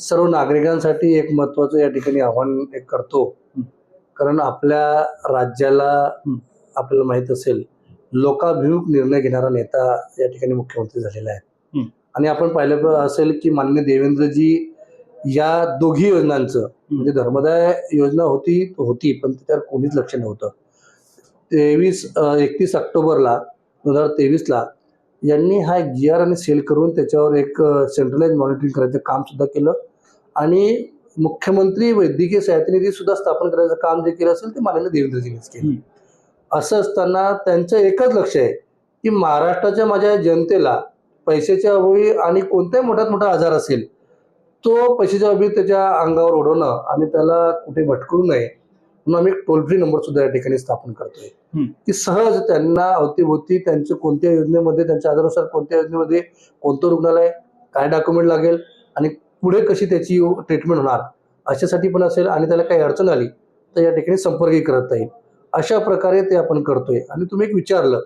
सर्व नागरिकांसाठी एक महत्वाचं या ठिकाणी आव्हान एक करतो. कारण आपल्या राज्याला आपल्याला माहीत असेल लोकाभिमुख निर्णय घेणारा नेता या ठिकाणी मुख्यमंत्री झालेला आहे. आणि आपण पाहिलं असेल की मान्य देवेंद्रजी या दोघी योजनांचं म्हणजे धर्मदाय योजना होती होती पण त्याच्यावर कोणीच लक्ष नव्हतं. तेवीस एकतीस ऑक्टोबरला दोन हजार तेवीसला यांनी हा एक जी आर आणि सेल करून त्याच्यावर एक सेंट्रलाइज मॉनिटरिंग करायचं काम सुद्धा केलं आणि मुख्यमंत्री वैद्यकीय सहायता निधी सुद्धा स्थापन करायचं काम जे केलं असेल ते माननीय देवेंद्रजींनीच केलं. असं असताना त्यांचं एकच लक्ष आहे की महाराष्ट्राच्या माझ्या जनतेला पैशाच्या अभावी आणि कोणत्याही मोठ्यात मोठा आजार असेल तो पैशाच्या अभावी त्याच्या अंगावर ओढवणं आणि त्याला कुठे भटकू नये म्हणून आम्ही एक टोल फ्री नंबर सुद्धा या ठिकाणी स्थापन करतोय. की सहज त्यांना अवतीभोवती त्यांच्या कोणत्या योजनेमध्ये त्यांच्या आजारानुसार कोणत्या योजनेमध्ये कोणतं रुग्णालय काय डॉक्युमेंट लागेल आणि पुढे कशी त्याची ट्रीटमेंट होणार अशासाठी पण असेल आणि त्याला काही अडचण आली तर या ठिकाणी संपर्कही करता येईल अशा प्रकारे ते आपण करतोय आणि तुम्ही एक विचारलं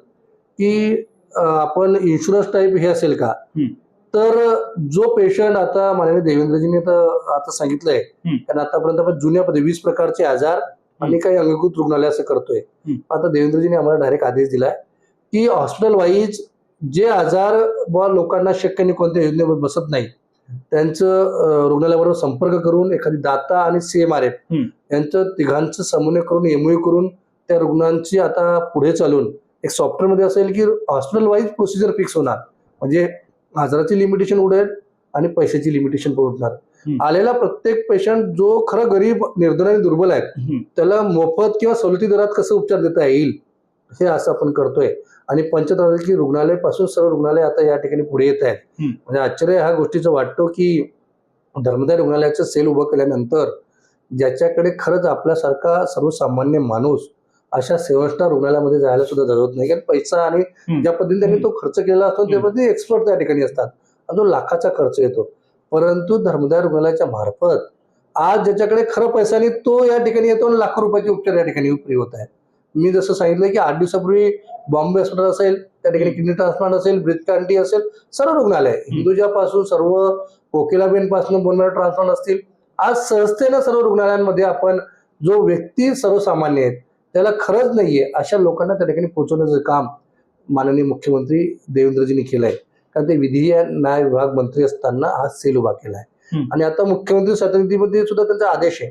की आपण इन्शुरन्स टाईप हे असेल का. तर जो पेशंट आता माननीय देवेंद्रजींनी आता सांगितलंय. कारण आतापर्यंत आपण जुन्या पद्धती वीस प्रकारचे आजार आणि काही अंगीकृत रुग्णालय असं करतोय. आता देवेंद्रजींनी आम्हाला डायरेक्ट आदेश दिलाय की हॉस्पिटल वाईज जे आजार बुवा लोकांना शक्य नाही कोणत्या योजनेवर बसत नाही त्यांचं रुग्णालयाबरोबर संपर्क करून एखादी दाता आणि सी एम आर एफ हम्म. यांचं तिघांचं समन्वय करून एमओयू करून त्या रुग्णांची आता पुढे चालून एक सॉफ्टवेअरमध्ये असेल की हॉस्पिटल वाईज प्रोसिजर फिक्स होणार म्हणजे आजाराची लिमिटेशन उडेल आणि पैशाची लिमिटेशन पण हम्म. आलेला प्रत्येक पेशंट जो खरा गरीब निर्धन आणि दुर्बल आहे. त्याला मोफत किंवा सवलती दरात कसं उपचार देता येईल हे असं आपण करतोय. आणि पंचतारांकी रुग्णालयपासून सर्व रुग्णालय आता या ठिकाणी पुढे येत आहेत. म्हणजे आश्चर्य ह्या गोष्टीचं वाटतो की धर्मदाय रुग्णालयाचं सेल उभं केल्यानंतर ज्याच्याकडे खरंच आपल्यासारखा सर्वसामान्य माणूस अशा सेवन स्टार रुग्णालयामध्ये जायला सुद्धा जरूरत नाही. कारण पैसा आणि ज्या पद्धतीने त्यांनी तो खर्च केलेला असतो त्या पद्धतीने एक्सपर्ट त्या ठिकाणी असतात. आणि तो लाखाचा खर्च येतो. परंतु धर्मदाय रुग्णालयाच्या मार्फत आज ज्याच्याकडे खरं पैसा नाही तो या ठिकाणी येतो आणि लाखो रुपयाचे उपचार या ठिकाणी फ्री होत आहेत. मी जसं सांगितलं की आठ दिवसापूर्वी बॉम्बे हॉस्पिटल असेल त्या ठिकाणी किडनी ट्रान्सप्लांट असेल ब्रिथ कांटी असेल सर्व रुग्णालय हिंदुजापासून सर्व कोकिलाबेन पासून बोनमॅरो ट्रान्सप्लांट असतील आज सहजतेनं सर्व रुग्णालयांमध्ये आपण जो व्यक्ती सर्वसामान्य आहेत त्याला खरंच नाहीये अशा लोकांना त्या ठिकाणी पोहोचवण्याचं काम माननीय मुख्यमंत्री देवेंद्रजींनी केलंय. कारण ते विधी न्याय विभाग मंत्री असताना हा सेल उभा केलाय हम्म. आणि आता मुख्यमंत्री समितीमध्ये सुद्धा त्यांचा आदेश आहे.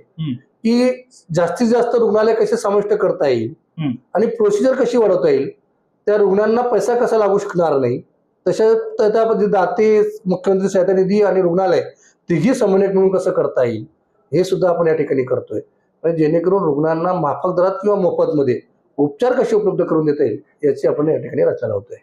की जास्तीत जास्त रुग्णालय कसे समाविष्ट करता येईल. आणि प्रोसिजर कशी वाढवता येईल त्या रुग्णांना पैसा कसा लागू शकणार नाही तशा त्या पद्धती दाते मुख्यमंत्री सहायता निधी आणि रुग्णालय तिघी समन्वय म्हणून कसं करता येईल हे सुद्धा आपण या ठिकाणी करतोय म्हणजे जेणेकरून रुग्णांना माफक दरात किंवा मोफतमध्ये उपचार कसे उपलब्ध करून देता येईल याची आपण या ठिकाणी रचना लावतोय